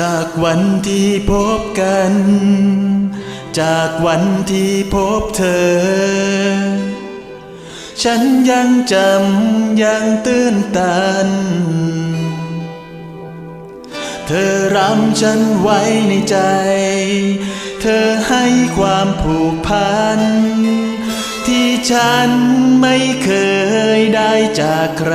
จากวันที่พบกัน จากวันที่พบเธอ ฉันยังจำยังตื้นตัน เธอรำฉันไว้ในใจ เธอให้ความผูกพัน ที่ฉันไม่เคยได้จากใคร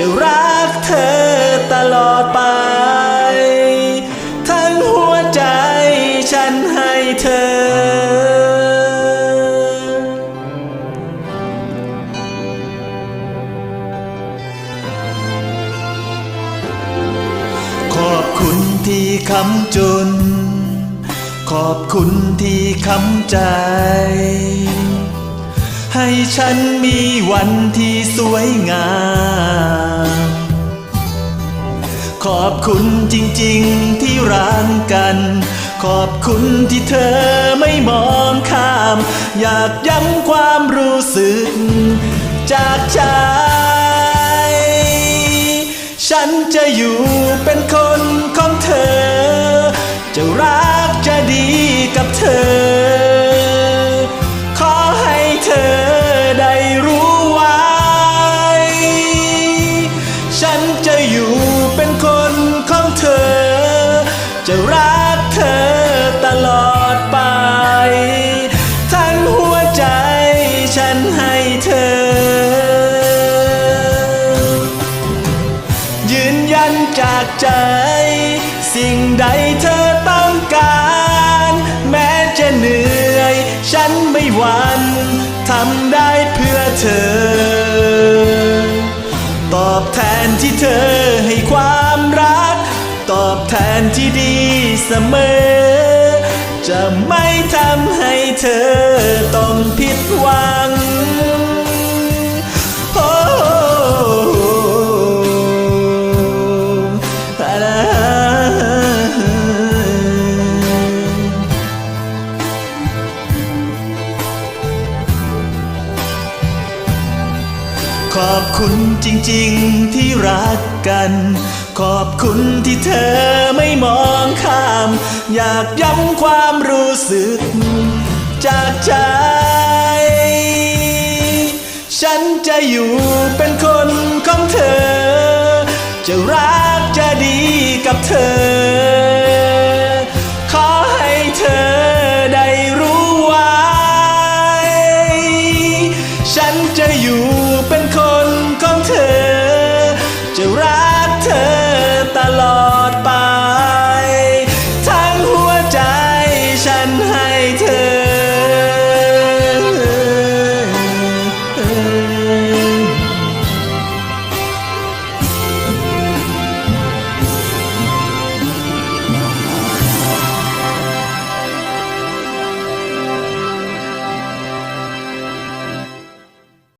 จะรักเธอตลอดไป ทั้งหัวใจฉันให้เธอ ขอบคุณที่คำจนขอบคุณที่คำใจ ให้ฉันมีวันที่สวยงาม ขอบคุณจริงๆที่รักกัน ขอบคุณที่เธอไม่มองข้าม อยากย้ำความรู้สึก จากใจ ฉันจะอยู่เป็นคนของเธอ จะรักจะดีกับเธอ ยืนยันจากใจ สิ่งใดเธอต้องการ แม้จะเหนื่อย ฉันไม่หวันทำได้เพื่อเธอ ตอบแทนที่เธอให้ความรัก ตอบแทนที่ดีเสมอ จะไม่ทำให้เธอต้องผิดหวัง ขอบคุณจริงๆที่รักกัน ขอบคุณที่เธอไม่มองข้าม อยากย้ำความรู้สึก จากใจ ฉันจะอยู่เป็นคนของเธอ จะรักจะดีกับเธอ